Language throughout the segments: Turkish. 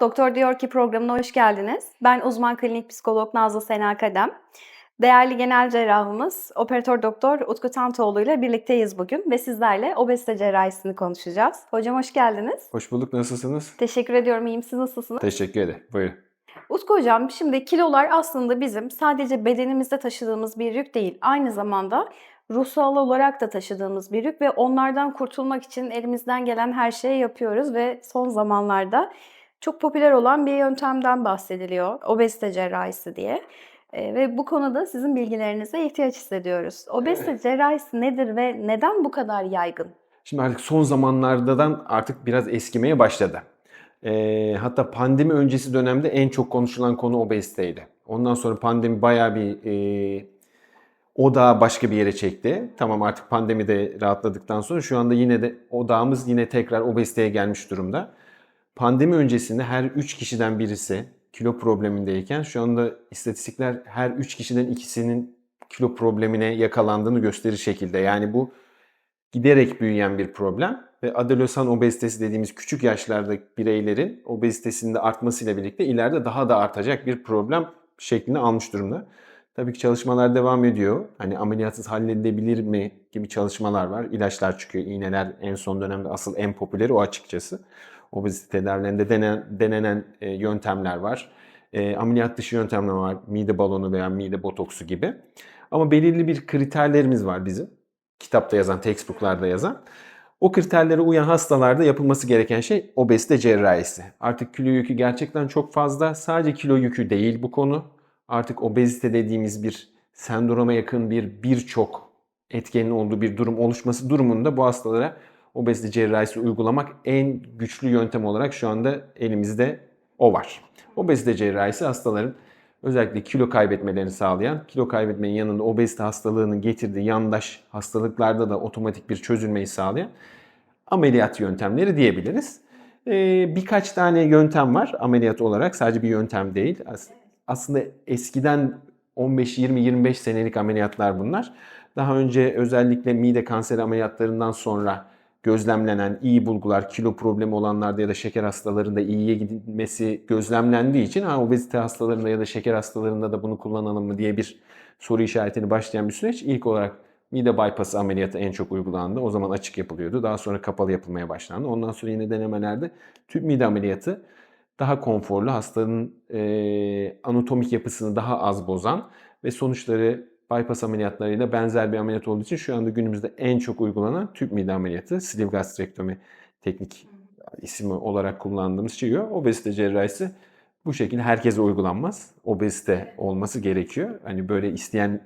Doktor Diyor Ki programına hoş geldiniz. Ben uzman klinik psikolog Nazlı Sena Kadem. Değerli genel cerrahımız Operatör Doktor Utku Tantoğlu ile birlikteyiz bugün ve sizlerle obezite cerrahisini konuşacağız. Hocam hoş geldiniz. Hoş bulduk. Nasılsınız? Teşekkür ediyorum. İyiyim. Siz nasılsınız? Teşekkür ederim. Buyurun. Utku hocam, şimdi kilolar aslında bizim sadece bedenimizde taşıdığımız bir yük değil. Aynı zamanda ruhsal olarak da taşıdığımız bir yük ve onlardan kurtulmak için elimizden gelen her şeyi yapıyoruz ve son zamanlarda çok popüler olan bir yöntemden bahsediliyor. Obezite cerrahisi diye. Ee, ve bu konuda sizin bilgilerinize ihtiyaç hissediyoruz. Obezite cerrahisi nedir ve neden bu kadar yaygın? Şimdi artık son zamanlardan artık biraz eskimeye başladı. Ee, hatta pandemi öncesi dönemde en çok konuşulan konu obeziteydi. Ondan sonra pandemi bayağı bir e, odağı başka bir yere çekti. Tamam artık pandemide rahatladıktan sonra şu anda yine de odağımız yine tekrar obeziteye gelmiş durumda. Pandemi öncesinde her 3 kişiden birisi kilo problemindeyken şu anda istatistikler her 3 kişiden ikisinin kilo problemine yakalandığını gösterir şekilde. Yani bu giderek büyüyen bir problem ve adolesan obezitesi dediğimiz küçük yaşlardaki bireylerin obezitesinde artmasıyla birlikte ileride daha da artacak bir problem şeklini almış durumda. Tabii ki çalışmalar devam ediyor. Hani ameliyatsız halledilebilir mi gibi çalışmalar var. İlaçlar çıkıyor, iğneler en son dönemde asıl en popüleri o açıkçası. Obezite tedavilerinde denen, denenen e, yöntemler var. E, ameliyat dışı yöntemler var. Mide balonu veya mide botoksu gibi. Ama belirli bir kriterlerimiz var bizim. Kitapta yazan, textbooklarda yazan. O kriterlere uyan hastalarda yapılması gereken şey obezite cerrahisi. Artık kilo yükü gerçekten çok fazla. Sadece kilo yükü değil bu konu. Artık obezite dediğimiz bir sendroma yakın bir birçok etkenin olduğu bir durum oluşması durumunda bu hastalara obezite cerrahisi uygulamak en güçlü yöntem olarak şu anda elimizde o var. Obezite cerrahisi hastaların özellikle kilo kaybetmelerini sağlayan, kilo kaybetmenin yanında obezite hastalığının getirdiği yandaş hastalıklarda da otomatik bir çözülmeyi sağlayan ameliyat yöntemleri diyebiliriz. Ee, birkaç tane yöntem var ameliyat olarak. Sadece bir yöntem değil. Aslında eskiden 15, 20, 25 senelik ameliyatlar bunlar. Daha önce özellikle mide kanseri ameliyatlarından sonra gözlemlenen iyi bulgular, kilo problemi olanlarda ya da şeker hastalarında iyiye gidilmesi gözlemlendiği için ha, obezite hastalarında ya da şeker hastalarında da bunu kullanalım mı diye bir soru işaretini başlayan bir süreç. İlk olarak mide bypass ameliyatı en çok uygulandı. O zaman açık yapılıyordu. Daha sonra kapalı yapılmaya başlandı. Ondan sonra yine denemelerde tüp mide ameliyatı daha konforlu, hastanın e, anatomik yapısını daha az bozan ve sonuçları bypass ameliyatlarıyla benzer bir ameliyat olduğu için şu anda günümüzde en çok uygulanan tüp mide ameliyatı, sleeve gastrektomi teknik ismi olarak kullandığımız şey o. Obezite cerrahisi bu şekilde herkese uygulanmaz. Obezite olması gerekiyor. Hani böyle isteyen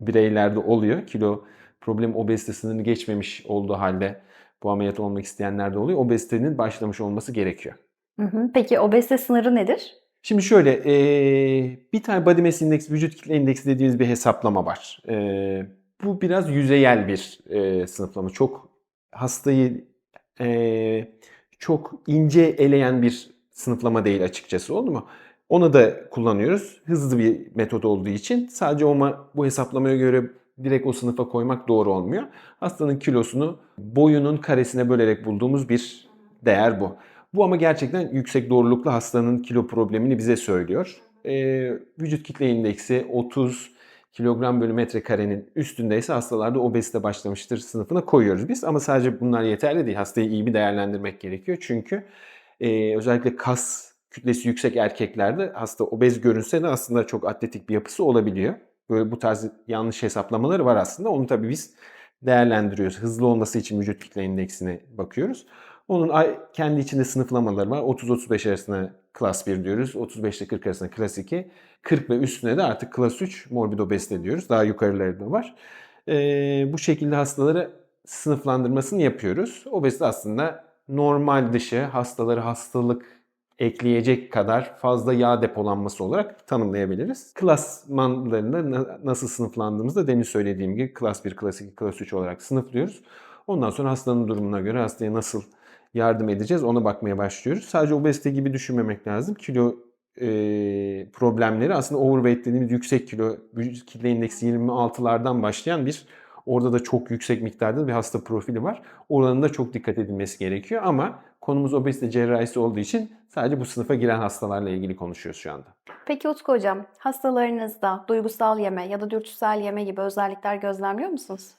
bireylerde oluyor. Kilo problem obezite sınırını geçmemiş olduğu halde bu ameliyat olmak isteyenler de oluyor. Obezitenin başlamış olması gerekiyor. Peki obezite sınırı nedir? Şimdi şöyle e, bir tane body mass index, vücut kitle indeksi dediğimiz bir hesaplama var. E, bu biraz yüzeyel bir e, sınıflama. Çok hastayı e, çok ince eleyen bir sınıflama değil açıkçası oldu mu? Onu da kullanıyoruz. Hızlı bir metot olduğu için sadece ama bu hesaplamaya göre direkt o sınıfa koymak doğru olmuyor. Hastanın kilosunu boyunun karesine bölerek bulduğumuz bir değer bu. Bu ama gerçekten yüksek doğruluklu hastanın kilo problemini bize söylüyor. Ee, vücut kitle indeksi 30 kilogram bölü metrekarenin üstündeyse hastalarda obezite başlamıştır sınıfına koyuyoruz biz. Ama sadece bunlar yeterli değil. Hastayı iyi bir değerlendirmek gerekiyor. Çünkü e, özellikle kas kütlesi yüksek erkeklerde hasta obez görünse de aslında çok atletik bir yapısı olabiliyor. Böyle bu tarz yanlış hesaplamaları var aslında. Onu tabii biz değerlendiriyoruz. Hızlı olması için vücut kitle indeksine bakıyoruz. Onun kendi içinde sınıflamaları var. 30-35 arasında klas 1 diyoruz. 35 ile 40 arasında klas 2. 40 ve üstüne de artık klas 3 morbid obezite diyoruz. Daha yukarıları da var. Ee, bu şekilde hastaları sınıflandırmasını yapıyoruz. Obezite aslında normal dışı hastaları hastalık ekleyecek kadar fazla yağ depolanması olarak tanımlayabiliriz. Klasmanlarında nasıl sınıflandığımızda demin söylediğim gibi klas 1, klas 2, klas 3 olarak sınıflıyoruz. Ondan sonra hastanın durumuna göre hastaya nasıl yardım edeceğiz ona bakmaya başlıyoruz. Sadece obezite gibi düşünmemek lazım. Kilo e, problemleri aslında overweight dediğimiz yüksek kilo, vücut kitle indeksi 26'lardan başlayan bir Orada da çok yüksek miktarda bir hasta profili var. Oranın da çok dikkat edilmesi gerekiyor ama konumuz obezite cerrahisi olduğu için sadece bu sınıfa giren hastalarla ilgili konuşuyoruz şu anda. Peki Utku Hocam, hastalarınızda duygusal yeme ya da dürtüsel yeme gibi özellikler gözlemliyor musunuz?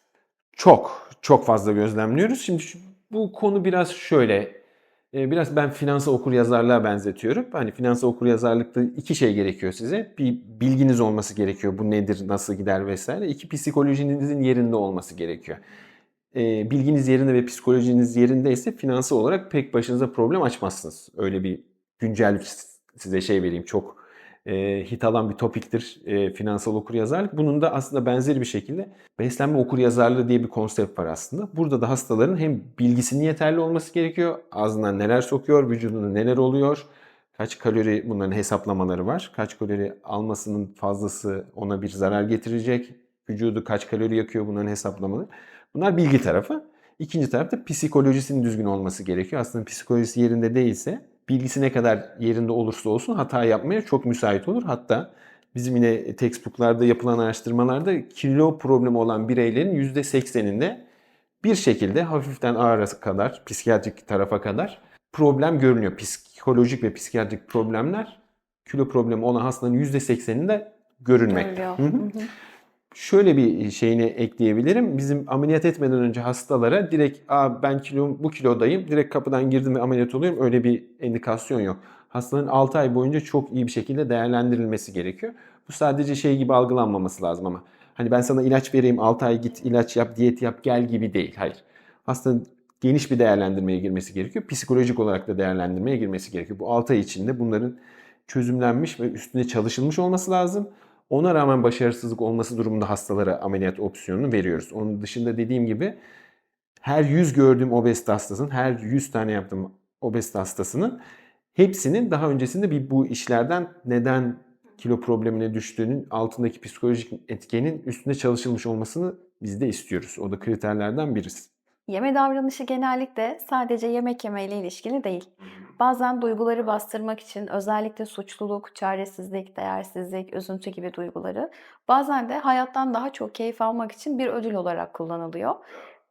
Çok, çok fazla gözlemliyoruz. Şimdi bu konu biraz şöyle, e, biraz ben finansal okuryazarlığa benzetiyorum. Hani finansal okuryazarlıkta iki şey gerekiyor size. Bir bilginiz olması gerekiyor. Bu nedir, nasıl gider vesaire. İki psikolojinizin yerinde olması gerekiyor. E, bilginiz yerinde ve psikolojiniz yerindeyse finansal olarak pek başınıza problem açmazsınız. Öyle bir güncel size şey vereyim çok e, hit alan bir topiktir e, finansal okuryazarlık. Bunun da aslında benzeri bir şekilde beslenme okuryazarlığı diye bir konsept var aslında. Burada da hastaların hem bilgisinin yeterli olması gerekiyor. Ağzından neler sokuyor, vücudunda neler oluyor, kaç kalori bunların hesaplamaları var. Kaç kalori almasının fazlası ona bir zarar getirecek. Vücudu kaç kalori yakıyor bunların hesaplamaları. Bunlar bilgi tarafı. İkinci tarafta psikolojisinin düzgün olması gerekiyor. Aslında psikolojisi yerinde değilse bilgisi ne kadar yerinde olursa olsun hata yapmaya çok müsait olur. Hatta bizim yine textbooklarda yapılan araştırmalarda kilo problemi olan bireylerin %80'inde bir şekilde hafiften ağıra kadar, psikiyatrik tarafa kadar problem görünüyor. Psikolojik ve psikiyatrik problemler kilo problemi olan hastaların %80'inde görünmekte. Görülüyor. Hı hı. Hı hı. Şöyle bir şeyini ekleyebilirim. Bizim ameliyat etmeden önce hastalara direkt Aa, ben kilo, bu kilodayım, direkt kapıdan girdim ve ameliyat oluyorum. Öyle bir indikasyon yok. Hastanın 6 ay boyunca çok iyi bir şekilde değerlendirilmesi gerekiyor. Bu sadece şey gibi algılanmaması lazım ama. Hani ben sana ilaç vereyim 6 ay git ilaç yap, diyet yap gel gibi değil. Hayır. Hastanın geniş bir değerlendirmeye girmesi gerekiyor. Psikolojik olarak da değerlendirmeye girmesi gerekiyor. Bu 6 ay içinde bunların çözümlenmiş ve üstüne çalışılmış olması lazım. Ona rağmen başarısızlık olması durumunda hastalara ameliyat opsiyonunu veriyoruz. Onun dışında dediğim gibi her 100 gördüğüm obezite hastasının, her 100 tane yaptığım obezite hastasının hepsinin daha öncesinde bir bu işlerden neden kilo problemine düştüğünün altındaki psikolojik etkenin üstünde çalışılmış olmasını biz de istiyoruz. O da kriterlerden birisi. Yeme davranışı genellikle sadece yemek yemeyle ilişkili değil. Bazen duyguları bastırmak için özellikle suçluluk, çaresizlik, değersizlik, üzüntü gibi duyguları bazen de hayattan daha çok keyif almak için bir ödül olarak kullanılıyor.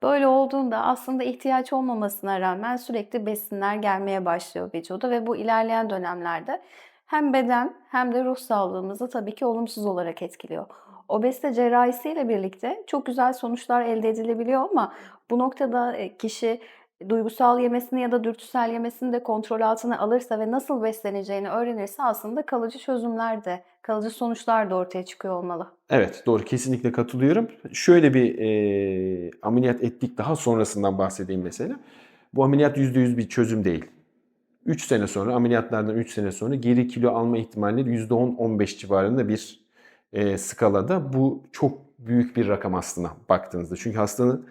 Böyle olduğunda aslında ihtiyaç olmamasına rağmen sürekli besinler gelmeye başlıyor vücuda ve bu ilerleyen dönemlerde hem beden hem de ruh sağlığımızı tabii ki olumsuz olarak etkiliyor. Obezite cerrahisiyle birlikte çok güzel sonuçlar elde edilebiliyor ama bu noktada e, kişi duygusal yemesini ya da dürtüsel yemesini de kontrol altına alırsa ve nasıl besleneceğini öğrenirse aslında kalıcı çözümler de, kalıcı sonuçlar da ortaya çıkıyor olmalı. Evet doğru kesinlikle katılıyorum. Şöyle bir e, ameliyat ettik daha sonrasından bahsedeyim mesela. Bu ameliyat %100 bir çözüm değil. 3 sene sonra ameliyatlardan 3 sene sonra geri kilo alma ihtimalleri %10-15 civarında bir e, skalada. Bu çok büyük bir rakam aslında baktığınızda. Çünkü hastanın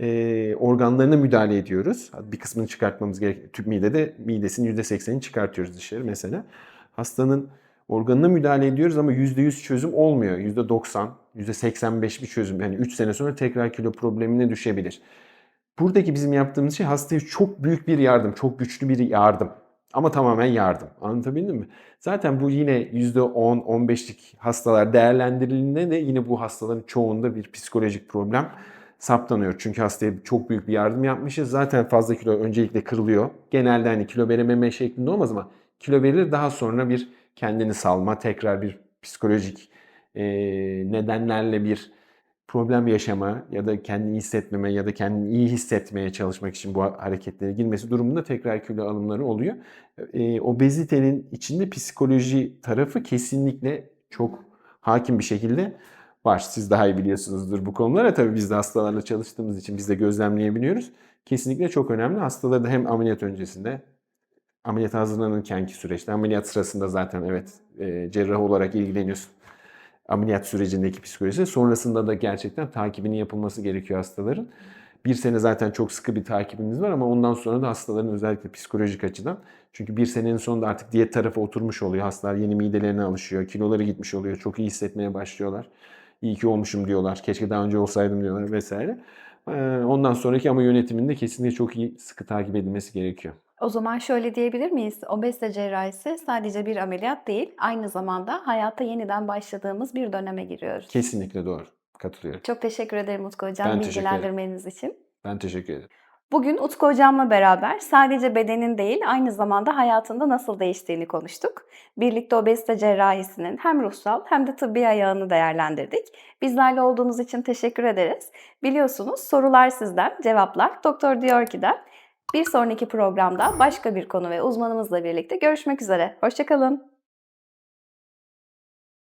e, organlarına müdahale ediyoruz. Bir kısmını çıkartmamız gerek. Tüp midede midesinin %80'ini çıkartıyoruz dışarı mesela. Hastanın organına müdahale ediyoruz ama %100 çözüm olmuyor. %90, %85 bir çözüm. Yani 3 sene sonra tekrar kilo problemine düşebilir. Buradaki bizim yaptığımız şey hastaya çok büyük bir yardım, çok güçlü bir yardım. Ama tamamen yardım. Anlatabildim mi? Zaten bu yine %10-15'lik hastalar değerlendirildiğinde de yine bu hastaların çoğunda bir psikolojik problem saptanıyor. Çünkü hastaya çok büyük bir yardım yapmışız. Zaten fazla kilo öncelikle kırılıyor. Genelde hani kilo verememe şeklinde olmaz ama kilo verilir daha sonra bir kendini salma, tekrar bir psikolojik nedenlerle bir problem yaşama ya da kendini hissetmeme ya da kendini iyi hissetmeye çalışmak için bu hareketlere girmesi durumunda tekrar kilo alımları oluyor. E, obezitenin içinde psikoloji tarafı kesinlikle çok hakim bir şekilde var. Siz daha iyi biliyorsunuzdur bu konulara. Tabii biz de hastalarla çalıştığımız için biz de gözlemleyebiliyoruz. Kesinlikle çok önemli. Hastaları da hem ameliyat öncesinde ameliyat hazırlanırkenki süreçte, ameliyat sırasında zaten evet e, cerrah olarak ilgileniyorsun. Ameliyat sürecindeki psikolojisi. Sonrasında da gerçekten takibinin yapılması gerekiyor hastaların. Bir sene zaten çok sıkı bir takibimiz var ama ondan sonra da hastaların özellikle psikolojik açıdan. Çünkü bir senenin sonunda artık diyet tarafı oturmuş oluyor. Hastalar yeni midelerine alışıyor. Kiloları gitmiş oluyor. Çok iyi hissetmeye başlıyorlar. İyi ki olmuşum diyorlar. Keşke daha önce olsaydım diyorlar vesaire. Ee, Ondan sonraki ama yönetiminde kesinlikle çok iyi sıkı takip edilmesi gerekiyor. O zaman şöyle diyebilir miyiz? Obezite cerrahisi sadece bir ameliyat değil, aynı zamanda hayata yeniden başladığımız bir döneme giriyoruz. Kesinlikle doğru. Katılıyorum. Çok teşekkür ederim Utku Hocam Ben bilgilendirmeniz için. Ben teşekkür ederim. Bugün Utku Hocam'la beraber sadece bedenin değil aynı zamanda hayatında nasıl değiştiğini konuştuk. Birlikte obezite cerrahisinin hem ruhsal hem de tıbbi ayağını değerlendirdik. Bizlerle olduğunuz için teşekkür ederiz. Biliyorsunuz sorular sizden, cevaplar Doktor diyor ki'den. Bir sonraki programda başka bir konu ve uzmanımızla birlikte görüşmek üzere. Hoşçakalın.